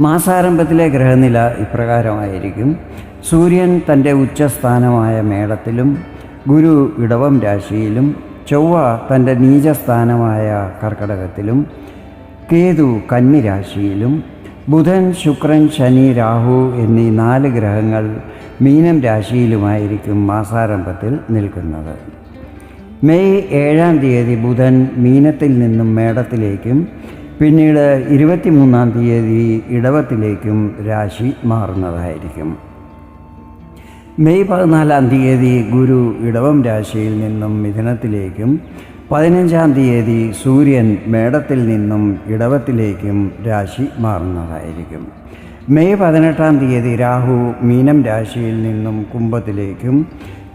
മാസാരംഭത്തിലെ ഗ്രഹനില ഇപ്രകാരമായിരിക്കും. സൂര്യൻ തന്റെ ഉച്ചസ്ഥാനമായ മേടത്തിലും ഗുരു ഇടവം രാശിയിലും ചൊവ്വ തന്റെ നീചസ്ഥാനമായ കർക്കടകത്തിലും കേതു കന്നി രാശിയിലും ബുധൻ ശുക്രൻ ശനി രാഹു എന്നീ നാല് ഗ്രഹങ്ങൾ മീനം രാശിയിലുമായിരിക്കും മാസാരംഭത്തിൽ നിൽക്കുന്നത്. മെയ് ഏഴാം തീയതി ബുധൻ മീനത്തിൽ നിന്നും മേടത്തിലേക്കും പിന്നീട് ഇരുപത്തിമൂന്നാം തീയതി ഇടവത്തിലേക്കും രാശി മാറുന്നതായിരിക്കും. മെയ് പതിനാലാം തീയതി ഗുരു ഇടവം രാശിയിൽ നിന്നും മിഥുനത്തിലേക്കും പതിനഞ്ചാം തീയതി സൂര്യൻ മേടത്തിൽ നിന്നും ഇടവത്തിലേക്കും രാശി മാറുന്നതായിരിക്കും. മെയ് പതിനെട്ടാം തീയതി രാഹു മീനം രാശിയിൽ നിന്നും കുംഭത്തിലേക്കും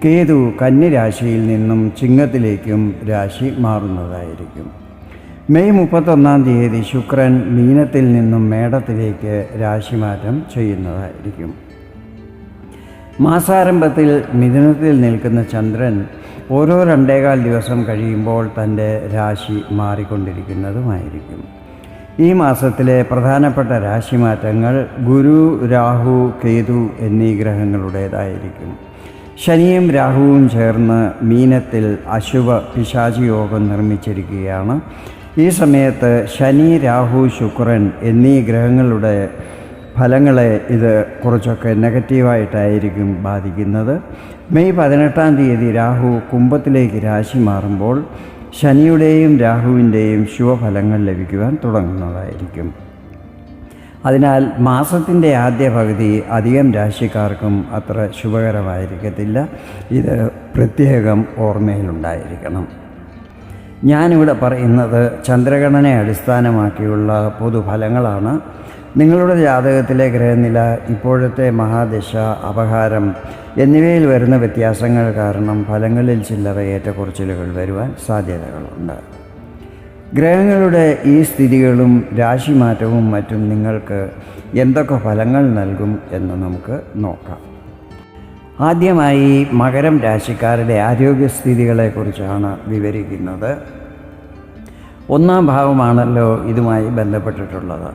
കേതു കന്നി രാശിയിൽ നിന്നും ചിങ്ങത്തിലേക്കും രാശി മാറുന്നതായിരിക്കും. മെയ് മുപ്പത്തൊന്നാം തീയതി ശുക്രൻ മീനത്തിൽ നിന്നും മേടത്തിലേക്ക് രാശിമാറ്റം ചെയ്യുന്നതായിരിക്കും. മാസാരംഭത്തിൽ മിഥുനത്തിൽ നിൽക്കുന്ന ചന്ദ്രൻ ഓരോ രണ്ടേകാൽ ദിവസം കഴിയുമ്പോൾ തന്റെ രാശി മാറിക്കൊണ്ടിരിക്കുന്നതുമായിരിക്കും. ഈ മാസത്തിലെ പ്രധാനപ്പെട്ട രാശിമാറ്റങ്ങൾ ഗുരു രാഹു കേതു എന്നീ ഗ്രഹങ്ങളുടേതായിരിക്കും. ശനിയും രാഹുവും ചേർന്ന് മീനത്തിൽ അശുഭ പിശാചി യോഗം നിർമ്മിച്ചിരിക്കുകയാണ്. ഈ സമയത്ത് ശനി രാഹു ശുക്രൻ എന്നീ ഗ്രഹങ്ങളുടെ ഫലങ്ങളെ ഇത് കുറച്ചൊക്കെ നെഗറ്റീവായിട്ടായിരിക്കും ബാധിക്കുന്നത്. മെയ് പതിനെട്ടാം തീയതി രാഹു കുംഭത്തിലേക്ക് രാശി മാറുമ്പോൾ ശനിയുടെയും രാഹുവിന്റെയും ശുഭഫലങ്ങൾ ലഭിക്കുവാൻ തുടങ്ങുന്നതായിരിക്കും. അതിനാൽ മാസത്തിന്റെ ആദ്യ പകുതി അധികം രാശിക്കാർക്കും അത്ര ശുഭകരമായിരിക്കത്തില്ല. ഇത് പ്രത്യേകം ഓർമ്മയിലുണ്ടായിരിക്കണം. ഞാനിവിടെ പറയുന്നത് ചന്ദ്രഗണനെ അടിസ്ഥാനമാക്കിയുള്ള പൊതുഫലങ്ങളാണ്. നിങ്ങളുടെ ജാതകത്തിലെ ഗ്രഹനില ഇപ്പോഴത്തെ മഹാദശ അപഹാരം എന്നിവയിൽ വരുന്ന വ്യത്യാസങ്ങൾ കാരണം ഫലങ്ങളിൽ ചില്ലറ ഏറ്റക്കുറച്ചിലുകൾ വരുവാൻ സാധ്യതകളുണ്ട്. ഗ്രഹങ്ങളുടെ ഈ സ്ഥിതികളും രാശിമാറ്റവും മറ്റും നിങ്ങൾക്ക് എന്തൊക്കെ ഫലങ്ങൾ നൽകും എന്ന് നമുക്ക് നോക്കാം. ആദ്യമായി മകരം രാശിക്കാരുടെ ആരോഗ്യസ്ഥിതികളെക്കുറിച്ചാണ് വിവരിക്കുന്നത്. ഒന്നാം ഭാവമാണല്ലോ ഇതുമായി ബന്ധപ്പെട്ടിട്ടുള്ളത്.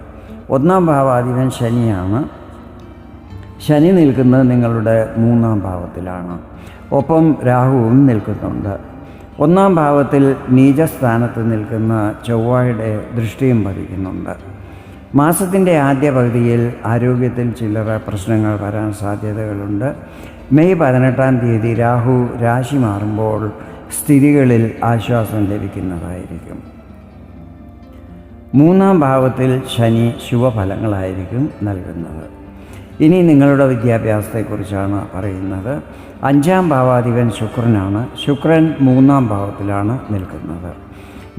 ഒന്നാം ഭാവാധിപൻ ശനിയാണ്. ശനി നിൽക്കുന്നത് നിങ്ങളുടെ മൂന്നാം ഭാവത്തിലാണ്. ഒപ്പം രാഹുവും നിൽക്കുന്നുണ്ട്. ഒന്നാം ഭാവത്തിൽ നീചസ്ഥാനത്ത് നിൽക്കുന്ന ചൊവ്വയുടെ ദൃഷ്ടിയും പതിക്കുന്നുണ്ട്. മാസത്തിന്റെ ആദ്യ പകുതിയിൽ ആരോഗ്യത്തിൽ ചില്ലറ പ്രശ്നങ്ങൾ വരാൻ സാധ്യതകളുണ്ട്. മെയ് പതിനെട്ടാം തീയതി രാഹു രാശി മാറുമ്പോൾ സ്ഥിതികളിൽ ആശ്വാസം ലഭിക്കുന്നതായിരിക്കും. മൂന്നാം ഭാവത്തിൽ ശനി ശുഭഫലങ്ങളായിരിക്കും നൽകുന്നത്. ഇനി നിങ്ങളുടെ വിദ്യാഭ്യാസത്തെക്കുറിച്ചാണ് പറയുന്നത്. അഞ്ചാം ഭാവാധിപൻ ശുക്രനാണ്. ശുക്രൻ മൂന്നാം ഭാവത്തിലാണ് നിൽക്കുന്നത്.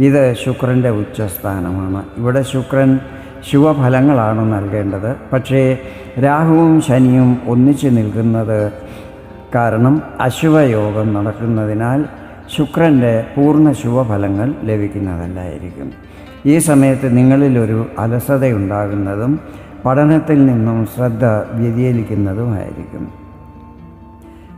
ഇത് ശുക്രന്റെ ഉച്ചസ്ഥാനമാണ്. ഇവിടെ ശുക്രൻ ശുഭഫലങ്ങളാണ് നൽകേണ്ടത്. പക്ഷേ രാഹുവും ശനിയും ഒന്നിച്ച് നിൽക്കുന്നത് കാരണം അശുഭയോഗം നടക്കുന്നതിനാൽ ശുക്രന്റെ പൂർണ ശുഭഫലങ്ങൾ ലഭിക്കുന്നതല്ലായിരിക്കും. ഈ സമയത്ത് നിങ്ങളിലൊരു അലസതയുണ്ടാകുന്നതും പഠനത്തിൽ നിന്നും ശ്രദ്ധ വ്യതിചലിക്കുന്നതുമായിരിക്കും.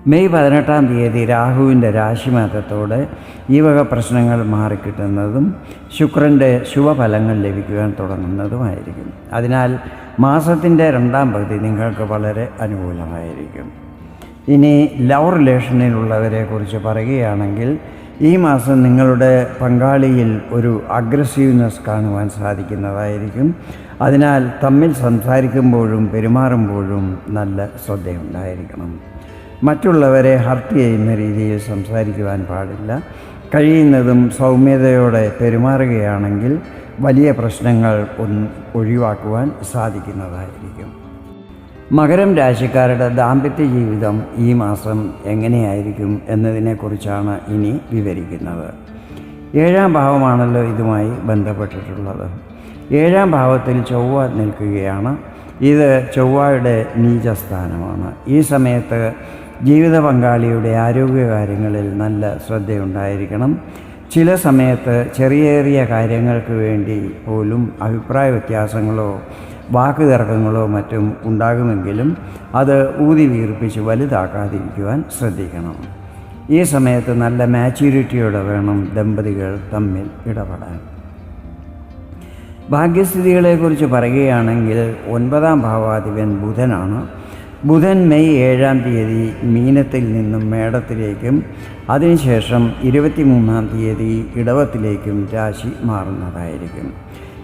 മെയ് പതിനെട്ടാം തീയതി രാഹുവിന്റെ രാശിമാറ്റത്തോടെ ഈ വക പ്രശ്നങ്ങൾ മാറിക്കിട്ടുന്നതും ശുക്രന്റെ ശുഭഫലങ്ങൾ ലഭിക്കുവാൻ തുടങ്ങുന്നതുമായിരിക്കും. അതിനാൽ മാസത്തിന്റെ രണ്ടാം പകുതി നിങ്ങൾക്ക് വളരെ അനുകൂലമായിരിക്കും. ഇനി ലവ് റിലേഷനിലുള്ളവരെ കുറിച്ച് പറയുകയാണെങ്കിൽ ഈ മാസം നിങ്ങളുടെ പങ്കാളിയിൽ ഒരു അഗ്രസീവ്നെസ് കാണുവാൻ സാധിക്കുന്നതായിരിക്കും. അതിനാൽ തമ്മിൽ സംസാരിക്കുമ്പോഴും പെരുമാറുമ്പോഴും നല്ല ശ്രദ്ധയുണ്ടായിരിക്കണം. മറ്റുള്ളവരെ ഹർട്ട് ചെയ്യുന്ന രീതിയിൽ സംസാരിക്കുവാൻ പാടില്ല. കഴിയുന്നതും സൗമ്യതയോടെ പെരുമാറുകയാണെങ്കിൽ വലിയ പ്രശ്നങ്ങൾ ഒഴിവാക്കുവാൻ സാധിക്കുന്നതായിരിക്കും. മകരം രാശിക്കാരുടെ ദാമ്പത്യ ജീവിതം ഈ മാസം എങ്ങനെയായിരിക്കും എന്നതിനെക്കുറിച്ചാണ് ഇനി വിവരിക്കുന്നത്. ഏഴാം ഭാവമാണല്ലോ ഇതുമായി ബന്ധപ്പെട്ടിട്ടുള്ളത്. ഏഴാം ഭാവത്തിൽ ചൊവ്വ നിൽക്കുകയാണ്. ഇത് ചൊവ്വയുടെ നീചസ്ഥാനമാണ്. ഈ സമയത്ത് ജീവിത പങ്കാളിയുടെ ആരോഗ്യകാര്യങ്ങളിൽ നല്ല ശ്രദ്ധയുണ്ടായിരിക്കണം. ചില സമയത്ത് ചെറിയ ചെറിയ കാര്യങ്ങൾക്ക് വേണ്ടി പോലും അഭിപ്രായ വ്യത്യാസങ്ങളോ വാക്ക് തർക്കങ്ങളോ മറ്റും ഉണ്ടാകുമെങ്കിലും അത് ഊതി വീർപ്പിച്ച് വലുതാക്കാതിരിക്കുവാൻ ശ്രദ്ധിക്കണം. ഈ സമയത്ത് നല്ല മാച്യൂരിറ്റിയോടെ വേണം ദമ്പതികൾ തമ്മിൽ ഇടപെടാൻ. ഭാഗ്യസ്ഥിതികളെക്കുറിച്ച് പറയുകയാണെങ്കിൽ ഒൻപതാം ഭാവാധിപൻ ബുധനാണ്. ബുധൻ മെയ് ഏഴാം തീയതി മീനത്തിൽ നിന്നും മേടത്തിലേക്കും അതിനുശേഷം ഇരുപത്തിമൂന്നാം തീയതി ഇടവത്തിലേക്കും രാശി മാറുന്നതായിരിക്കും.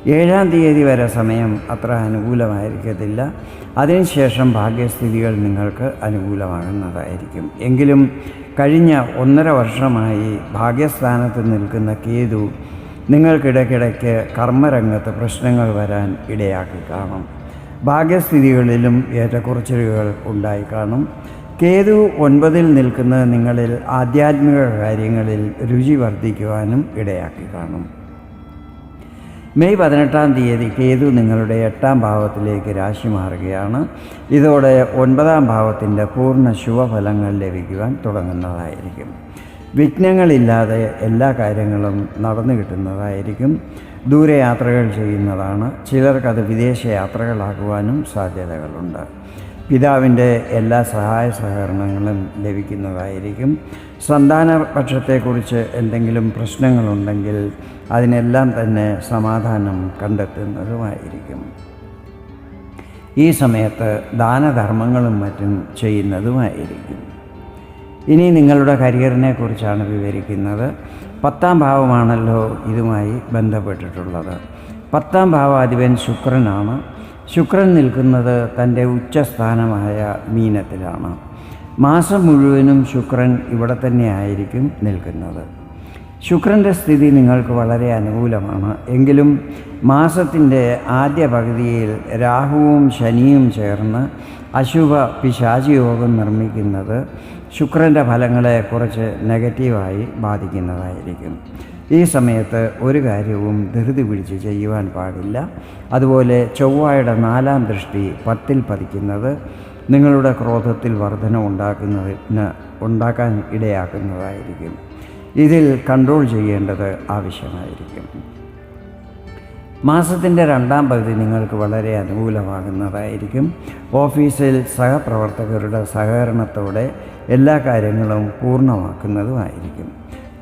ഏഴാം തീയതി വരെ സമയം അത്ര അനുകൂലമായിരിക്കത്തില്ല. അതിനുശേഷം ഭാഗ്യസ്ഥിതികൾ നിങ്ങൾക്ക് അനുകൂലമാകുന്നതായിരിക്കും. എങ്കിലും കഴിഞ്ഞ ഒന്നര വർഷമായി ഭാഗ്യസ്ഥാനത്ത് നിൽക്കുന്ന കേതു നിങ്ങൾക്കിടയ്ക്കിടയ്ക്ക് കർമ്മരംഗത്ത് പ്രശ്നങ്ങൾ വരാൻ ഇടയാക്കി കാണും. ഭാഗ്യസ്ഥിതികളിലും ഏറ്റക്കുറച്ചിലുകൾ ഉണ്ടായി കാണും. കേതു ഒൻപതിൽ നിൽക്കുന്നത് നിങ്ങളിൽ ആധ്യാത്മിക കാര്യങ്ങളിൽ രുചി വർദ്ധിക്കുവാനും ഇടയാക്കി കാണും. മെയ് പതിനെട്ടാം തീയതി കേതു നിങ്ങളുടെ എട്ടാം ഭാവത്തിലേക്ക് രാശി മാറുകയാണ്. ഇതോടെ ഒൻപതാം ഭാവത്തിന്റെ പൂർണ ശുഭഫലങ്ങൾ ലഭിക്കുവാൻ തുടങ്ങുന്നതായിരിക്കും. വിഘ്നങ്ങളില്ലാതെ എല്ലാ കാര്യങ്ങളും നടന്നു കിട്ടുന്നതായിരിക്കും. ദൂരയാത്രകൾ ചെയ്യുന്നതാണ്. ചിലർക്കത് വിദേശ യാത്രകളാക്കുവാനും സാധ്യതകളുണ്ട്. പിതാവിന്റെ എല്ലാ സഹായ സഹകരണങ്ങളും ലഭിക്കുന്നതായിരിക്കും. സന്താന പക്ഷത്തെക്കുറിച്ച് എന്തെങ്കിലും പ്രശ്നങ്ങളുണ്ടെങ്കിൽ അതിനെല്ലാം തന്നെ സമാധാനം കണ്ടെത്തുന്നതുമായിരിക്കും. ഈ സമയത്ത് ദാനധർമ്മങ്ങളും മറ്റും ചെയ്യുന്നതുമായിരിക്കും. ഇനി നിങ്ങളുടെ കരിയറിനെ കുറിച്ചാണ് വിവരിക്കുന്നത്. പത്താം ഭാവമാണല്ലോ ഇതുമായി ബന്ധപ്പെട്ടിട്ടുള്ളത്. പത്താം ഭാവാധിപൻ ശുക്രനാണ്. ശുക്രൻ നിൽക്കുന്നത് തന്റെ ഉച്ചസ്ഥാനമായ മീനത്തിലാണ്. മാസം മുഴുവനും ശുക്രൻ ഇവിടെ തന്നെ ആയിരിക്കും നിൽക്കുന്നത്. ശുക്രന്റെ സ്ഥിതി നിങ്ങൾക്ക് വളരെ അനുകൂലമാണ്. എങ്കിലും മാസത്തിന്റെ ആദ്യ പകുതിയിൽ രാഹുവും ശനിയും ചേർന്ന് അശുഭ പിശാചിയോഗം നിർമ്മിക്കുന്നത് ശുക്രന്റെ ഫലങ്ങളെ കുറച്ച് നെഗറ്റീവായി ബാധിക്കുന്നതായിരിക്കും. ഈ സമയത്ത് ഒരു കാര്യവും ധൃതി പിടിച്ച് ചെയ്യുവാൻ പാടില്ല. അതുപോലെ ചൊവ്വായുടെ നാലാം ദൃഷ്ടി പത്തിൽ പതിക്കുന്നത് നിങ്ങളുടെ ക്രോധത്തിൽ വർധന ഉണ്ടാക്കുന്നതിന് ഉണ്ടാക്കാൻ ഇടയാക്കുന്നതായിരിക്കും. ഇതിൽ കൺട്രോൾ ചെയ്യേണ്ടത് ആവശ്യമായിരിക്കും. മാസത്തിന്റെ രണ്ടാം പകുതി നിങ്ങൾക്ക് വളരെ അനുകൂലമാകുന്നതായിരിക്കും. ഓഫീസിൽ സഹപ്രവർത്തകരുടെ സഹകരണത്തോടെ എല്ലാ കാര്യങ്ങളും പൂർണമാക്കുന്നതുമായിരിക്കും.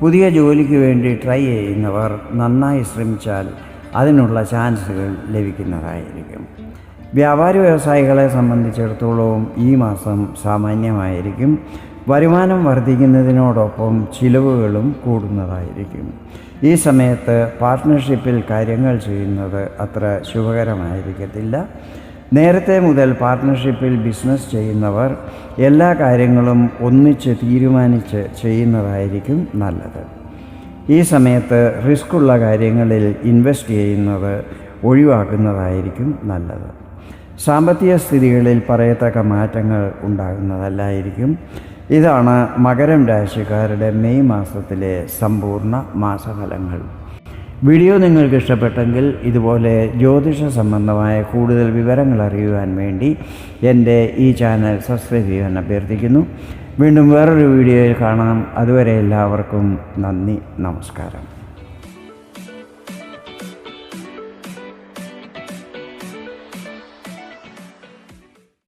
പുതിയ ജോലിക്ക് വേണ്ടി ട്രൈ ചെയ്യുന്നവർ നന്നായി ശ്രമിച്ചാൽ അതിനുള്ള ചാൻസുകൾ ലഭിക്കുന്നതായിരിക്കും. വ്യാപാര വ്യവസായികളെ സംബന്ധിച്ചിടത്തോളം ഈ മാസം സാമാന്യമായിരിക്കും. വരുമാനം വർദ്ധിക്കുന്നതിനോടൊപ്പം ചിലവുകളും കൂടുന്നതായിരിക്കും. ഈ സമയത്ത് പാർട്ട്ണർഷിപ്പിൽ കാര്യങ്ങൾ ചെയ്യുന്നത് അത്ര ശുഭകരമായിരിക്കത്തില്ല. നേരത്തെ മുതൽ പാർട്ട്ണർഷിപ്പിൽ ബിസിനസ് ചെയ്യുന്നവർ എല്ലാ കാര്യങ്ങളും ഒന്നിച്ച് തീരുമാനിച്ച് ചെയ്യുന്നതായിരിക്കും നല്ലത്. ഈ സമയത്ത് റിസ്ക്കുള്ള കാര്യങ്ങളിൽ ഇൻവെസ്റ്റ് ചെയ്യുന്നത് ഒഴിവാക്കുന്നതായിരിക്കും നല്ലത്. സാമ്പത്തിക സ്ഥിതികളിൽ പറയത്തക്ക മാറ്റങ്ങൾ ഉണ്ടാകുന്നതല്ലായിരിക്കും. ഇതാണ് മകരം രാശിക്കാരുടെ മെയ് മാസത്തിലെ സമ്പൂർണ മാസഫലങ്ങൾ. വീഡിയോ നിങ്ങൾക്ക് ഇഷ്ടപ്പെട്ടെങ്കിൽ ഇതുപോലെ ജ്യോതിഷ സംബന്ധമായ കൂടുതൽ വിവരങ്ങൾ അറിയുവാൻ വേണ്ടി എന്റെ ഈ ചാനൽ സബ്സ്ക്രൈബ് ചെയ്യാൻ അഭ്യർത്ഥിക്കുന്നു. വീണ്ടും വേറൊരു വീഡിയോയിൽ കാണാം. അതുവരെ എല്ലാവർക്കും നന്ദി നമസ്കാരം.